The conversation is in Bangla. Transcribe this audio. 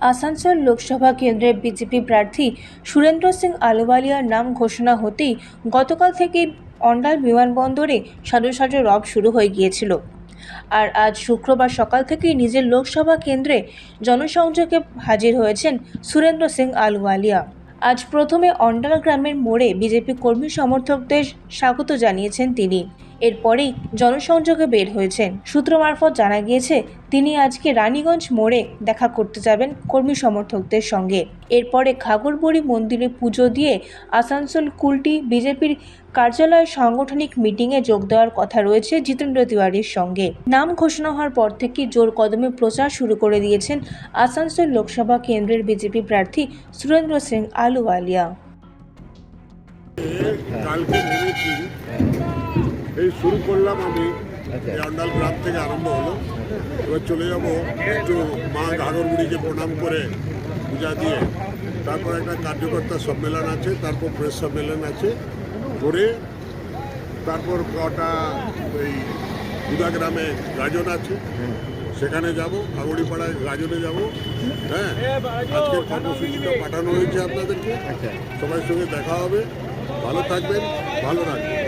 আসানসোল লোকসভা কেন্দ্রের বিজেপি প্রার্থী সুরেন্দ্র সিং আলুওয়ালিয়ার নাম ঘোষণা হতেই গতকাল থেকে অন্ডাল বিমানবন্দরে সাজো সাজো রব শুরু হয়ে গিয়েছিল। আর আজ শুক্রবার সকাল থেকেই নিজের লোকসভা কেন্দ্রে জনসংযোগে হাজির হয়েছেন সুরেন্দ্র সিং আলুওয়ালিয়া আজ প্রথমে অন্ডাল গ্রামের মোড়ে বিজেপি কর্মী সমর্থকদের স্বাগত জানিয়েছেন তিনি। এরপরেই জনসংযোগে বের হয়েছেন। সূত্র মারফত জানা গিয়েছে, তিনি আজকে রানীগঞ্জ মোড়ে দেখা করতে যাবেন কর্মী সমর্থকদের সঙ্গে। এরপরে ঘাগরবড়ি মন্দিরে পুজো দিয়ে আসানসোল কুলটি বিজেপির কার্যালয়ের সাংগঠনিক মিটিংয়ে যোগ দেওয়ার কথা রয়েছে জিতেন্দ্র তিওয়ারির সঙ্গে। নাম ঘোষণা হওয়ার পর থেকে জোর কদমে প্রচার শুরু করে দিয়েছেন আসানসোল লোকসভা কেন্দ্রের বিজেপি প্রার্থী সুরেন্দ্র সিং আলুওয়ালিয়া। এই শুরু করলাম আমি। আচ্ছা। অন্ডাল গ্রাম থেকে আরম্ভ হলো। এবার চলে যাব একটু মা ঘাগরগুড়িকে প্রণাম করে পূজা দিয়ে। তারপর একটা কার্যকর্তা সম্মেলন আছে তারপর প্রেস সম্মেলন আছে। করে তারপর কটা ওই বুদা গ্রামে গাজন আছে। সেখানে যাব আগড়িপাড়ায় গাজনে যাব। হ্যাঁ আজকের কর্মসূচিটা পাঠানো হয়েছে আপনাদেরকে। আচ্ছা। সবার সঙ্গে দেখা হবে। ভালো থাকবেন ভালো রাখবেন।